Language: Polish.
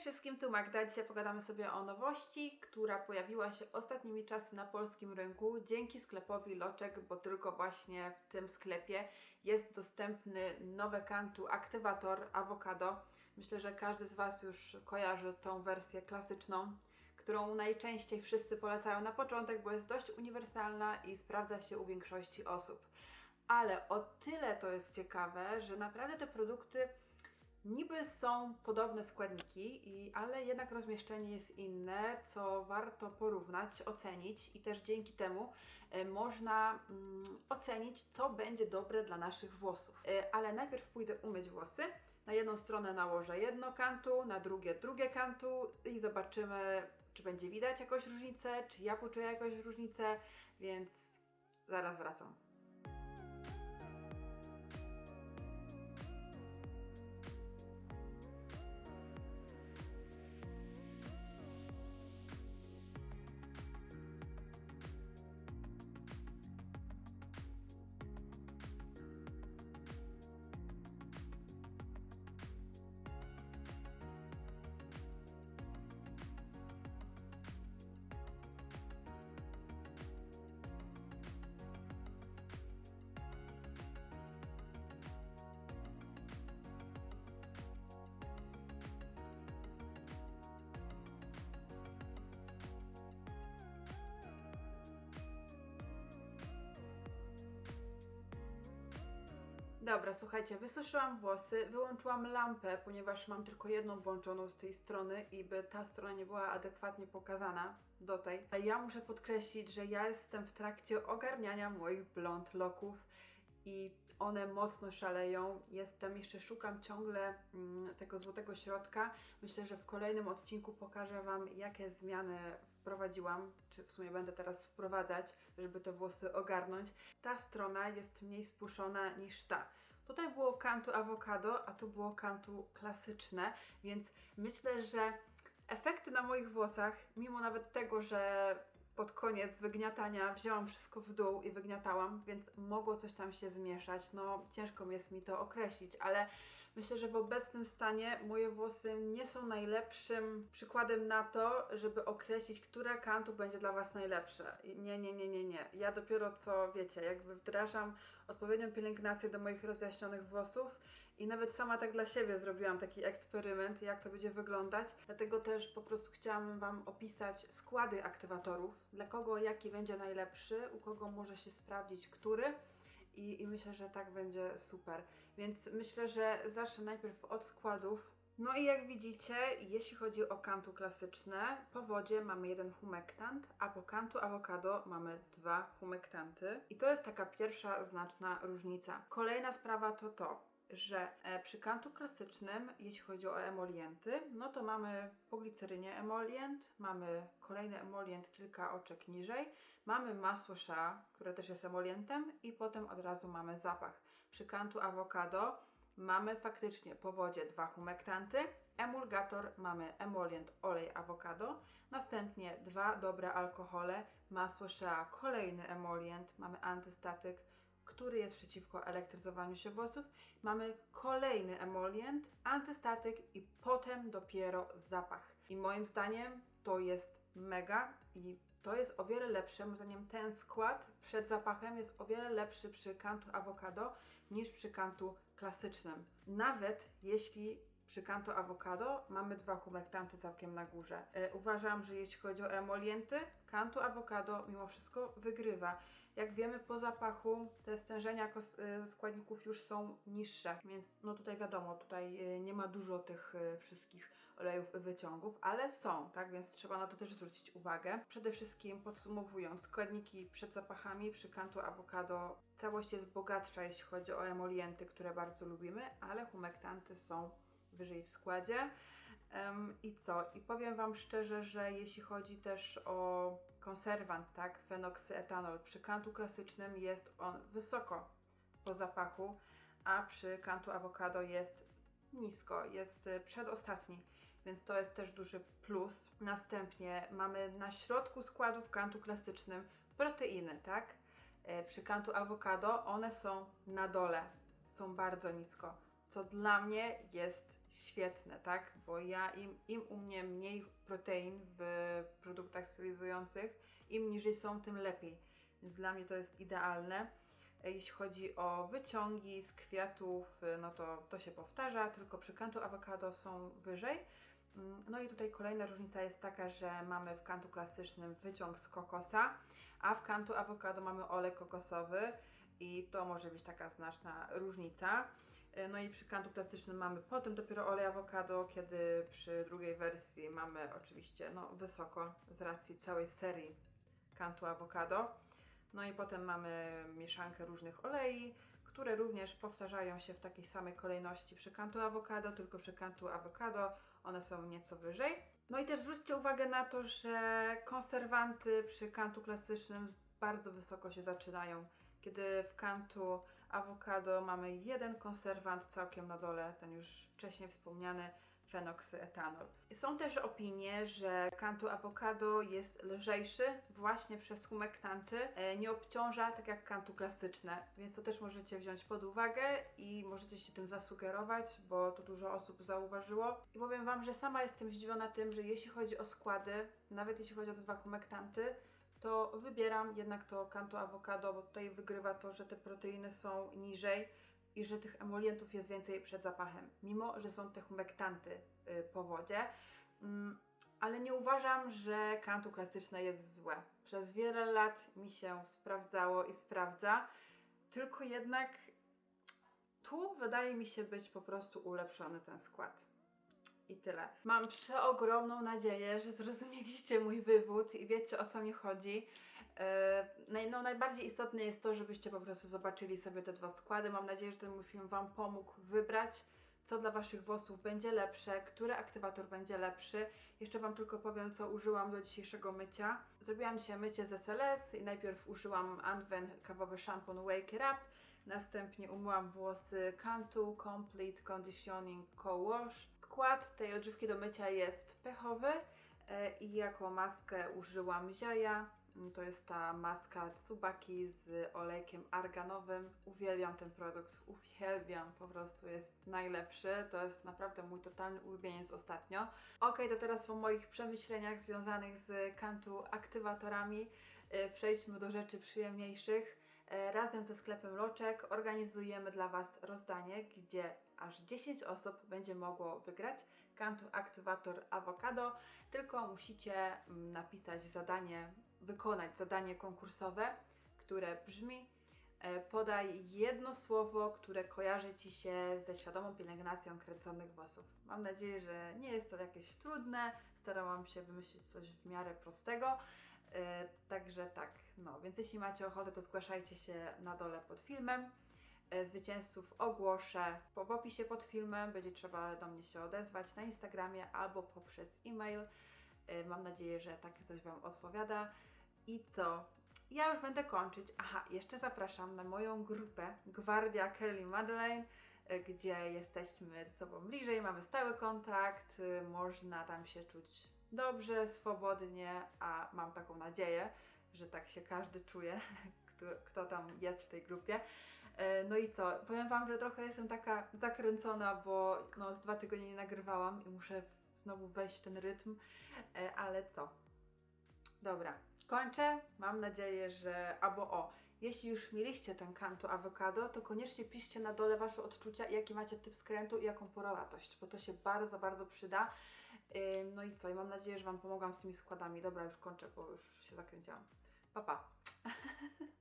Cześć wszystkim, tu Magda. Dzisiaj pogadamy sobie o nowości, która pojawiła się ostatnimi czasy na polskim rynku dzięki sklepowi Loczek, bo tylko właśnie w tym sklepie jest dostępny nowe kantu aktywator awokado. Myślę, że każdy z Was już kojarzy tą wersję klasyczną, którą najczęściej wszyscy polecają na początek, bo jest dość uniwersalna i sprawdza się u większości osób. Ale o tyle to jest ciekawe, że naprawdę te produkty Niby są podobne składniki, ale jednak rozmieszczenie jest inne, co warto porównać, ocenić i też dzięki temu e, można mm, ocenić, co będzie dobre dla naszych włosów. E, ale najpierw pójdę umyć włosy. Na jedną stronę nałożę jedno kantu, na drugie drugie kantu i zobaczymy, czy będzie widać jakąś różnicę, czy ja poczuję jakąś różnicę, więc zaraz wracam. Dobra, słuchajcie, wysuszyłam włosy, wyłączyłam lampę, ponieważ mam tylko jedną włączoną z tej strony i by ta strona nie była adekwatnie pokazana do tej. Ale ja muszę podkreślić, że ja jestem w trakcie ogarniania moich blond loków i one mocno szaleją. Jestem, jeszcze szukam ciągle mm, tego złotego środka. Myślę, że w kolejnym odcinku pokażę Wam, jakie zmiany wprowadziłam, czy w sumie będę teraz wprowadzać, żeby te włosy ogarnąć. Ta strona jest mniej spuszczona niż ta. Tutaj było kantu awokado, a tu było kantu klasyczne, więc myślę, że efekty na moich włosach, mimo nawet tego, że pod koniec wygniatania wzięłam wszystko w dół i wygniatałam, więc mogło coś tam się zmieszać. No, ciężko jest mi to określić, ale myślę, że w obecnym stanie moje włosy nie są najlepszym przykładem na to, żeby określić, które kantu będzie dla Was najlepsze. Nie, nie, nie, nie, nie. Ja dopiero co, wiecie, jakby wdrażam odpowiednią pielęgnację do moich rozjaśnionych włosów i nawet sama tak dla siebie zrobiłam taki eksperyment, jak to będzie wyglądać. Dlatego też po prostu chciałam Wam opisać składy aktywatorów, dla kogo jaki będzie najlepszy, u kogo może się sprawdzić który. I, I myślę, że tak będzie super. Więc myślę, że zacznę najpierw od składów. No i jak widzicie, jeśli chodzi o kantu klasyczne, po wodzie mamy jeden humektant, a po kantu awokado mamy dwa humektanty. I to jest taka pierwsza znaczna różnica. Kolejna sprawa to to, że e, przy kantu klasycznym, jeśli chodzi o emolienty, no to mamy po glicerynie emolient, mamy kolejny emolient kilka oczek niżej, mamy masło shea, które też jest emolientem i potem od razu mamy zapach. Przy kantu awokado mamy faktycznie po wodzie dwa humektanty, emulgator mamy emolient olej awokado, następnie dwa dobre alkohole, masło shea, kolejny emolient, mamy antystatyk, który jest przeciwko elektryzowaniu się włosów. Mamy kolejny emolient, antystatyk i potem dopiero zapach. I moim zdaniem to jest mega i to jest o wiele lepsze. Moim zdaniem ten skład przed zapachem jest o wiele lepszy przy kantu awokado niż przy kantu klasycznym. Nawet jeśli przy kanto awokado mamy dwa humektanty całkiem na górze. E, uważam, że jeśli chodzi o emolienty, kanto awokado mimo wszystko wygrywa. Jak wiemy po zapachu te stężenia e, składników już są niższe, więc no tutaj wiadomo, tutaj e, nie ma dużo tych e, wszystkich olejów i wyciągów, ale są, tak, więc trzeba na to też zwrócić uwagę. Przede wszystkim podsumowując, składniki przed zapachami przy kanto awokado całość jest bogatsza, jeśli chodzi o emolienty, które bardzo lubimy, ale humektanty są wyżej w składzie. I co? I powiem Wam szczerze, że jeśli chodzi też o konserwant, tak, fenoksyetanol, przy kantu klasycznym jest on wysoko po zapachu, a przy kantu awokado jest nisko, jest y, przedostatni, więc to jest też duży plus. Następnie mamy na środku składu w kantu klasycznym proteiny, tak? Y, przy kantu awokado one są na dole, są bardzo nisko co dla mnie jest świetne, tak? Bo ja im, im u mnie mniej protein w produktach stylizujących, im niżej są, tym lepiej. Więc dla mnie to jest idealne. Jeśli chodzi o wyciągi z kwiatów, no to to się powtarza, tylko przy kantu awokado są wyżej. No i tutaj kolejna różnica jest taka, że mamy w kantu klasycznym wyciąg z kokosa, a w kantu awokado mamy olej kokosowy i to może być taka znaczna różnica. E, No i przy kantu klasycznym mamy potem dopiero olej awokado, kiedy przy drugiej wersji mamy oczywiście no, wysoko z racji całej serii kantu awokado. No i potem mamy mieszankę różnych olei, które również powtarzają się w takiej samej kolejności przy kantu awokado, tylko przy kantu awokado one są nieco wyżej. No i też zwróćcie uwagę na to, że konserwanty przy kantu klasycznym bardzo wysoko się zaczynają, kiedy w kantu awokado mamy jeden konserwant całkiem na dole, ten już wcześniej wspomniany fenoksyetanol. Są też opinie, że kantu awokado jest lżejszy właśnie przez humektanty, e, nie obciąża tak jak kantu klasyczne, więc to też możecie wziąć pod uwagę i możecie się tym zasugerować, bo to dużo osób zauważyło. I powiem Wam, że sama jestem zdziwiona tym, że jeśli chodzi o składy, nawet jeśli chodzi o te dwa humektanty, to wybieram jednak to kanto awokado, bo tutaj wygrywa to, że te proteiny są niżej i że tych emolientów jest więcej przed zapachem, mimo że są te humektanty y, po wodzie. Mm, ale nie uważam, że kantu klasyczne jest złe. Przez wiele lat mi się sprawdzało i sprawdza, tylko jednak tu wydaje mi się być po prostu ulepszony ten skład. I tyle. Mam przeogromną nadzieję, że zrozumieliście mój wywód i wiecie o co mi chodzi. Naj- no, najbardziej istotne jest to, żebyście po prostu zobaczyli sobie te dwa składy. Mam nadzieję, że ten mój film Wam pomógł wybrać, co dla Waszych włosów będzie lepsze, który aktywator będzie lepszy. Jeszcze Wam tylko powiem, co użyłam do dzisiejszego mycia. Zrobiłam dzisiaj mycie z SLS i najpierw użyłam Anwen kawowy szampon Wake It Up. Następnie umyłam włosy Cantu Complete Conditioning Co-Wash. Skład tej odżywki do mycia jest pechowy e, i jako maskę użyłam Ziaja. Mm, To jest ta maska Tsubaki z olejkiem arganowym. Uwielbiam ten produkt, uwielbiam, po prostu jest najlepszy. To jest naprawdę mój totalny ulubieniec ostatnio. Ok, to teraz po moich przemyśleniach związanych z Kantu aktywatorami e, przejdźmy do rzeczy przyjemniejszych. E, Razem ze sklepem Loczek organizujemy dla Was rozdanie, gdzie aż 10 osób będzie mogło wygrać Kantu Aktywator Avocado. Tylko musicie mm, napisać zadanie, wykonać zadanie konkursowe, które brzmi e, podaj jedno słowo, które kojarzy Ci się ze świadomą pielęgnacją kręconych włosów. Mam nadzieję, że nie jest to jakieś trudne. Starałam się wymyślić coś w miarę prostego. E, Także tak, no więc jeśli macie ochotę, to zgłaszajcie się na dole pod filmem. E, Zwycięzców ogłoszę w opisie pod filmem. Będzie trzeba do mnie się odezwać na Instagramie albo poprzez e-mail. E, Mam nadzieję, że takie coś Wam odpowiada. I co? Ja już będę kończyć. Aha, jeszcze zapraszam na moją grupę Gwardia Kelly Madeleine, gdzie jesteśmy ze sobą bliżej, mamy stały kontakt, można tam się czuć dobrze, swobodnie, a mam taką nadzieję, że tak się każdy czuje, kto, kto tam jest w tej grupie. E, No i co? Powiem Wam, że trochę jestem taka zakręcona, bo no, z dwa tygodnie nie nagrywałam i muszę znowu wejść w ten rytm, E, ale co? Dobra, kończę. Mam nadzieję, że albo o, jeśli już mieliście ten kantu awokado, to koniecznie piszcie na dole Wasze odczucia i jaki macie typ skrętu i jaką porowatość, bo to się bardzo, bardzo przyda. Ym, No i co? I mam nadzieję, że Wam pomogłam z tymi składami. Dobra, już kończę, bo już się zakręciłam. Pa, pa.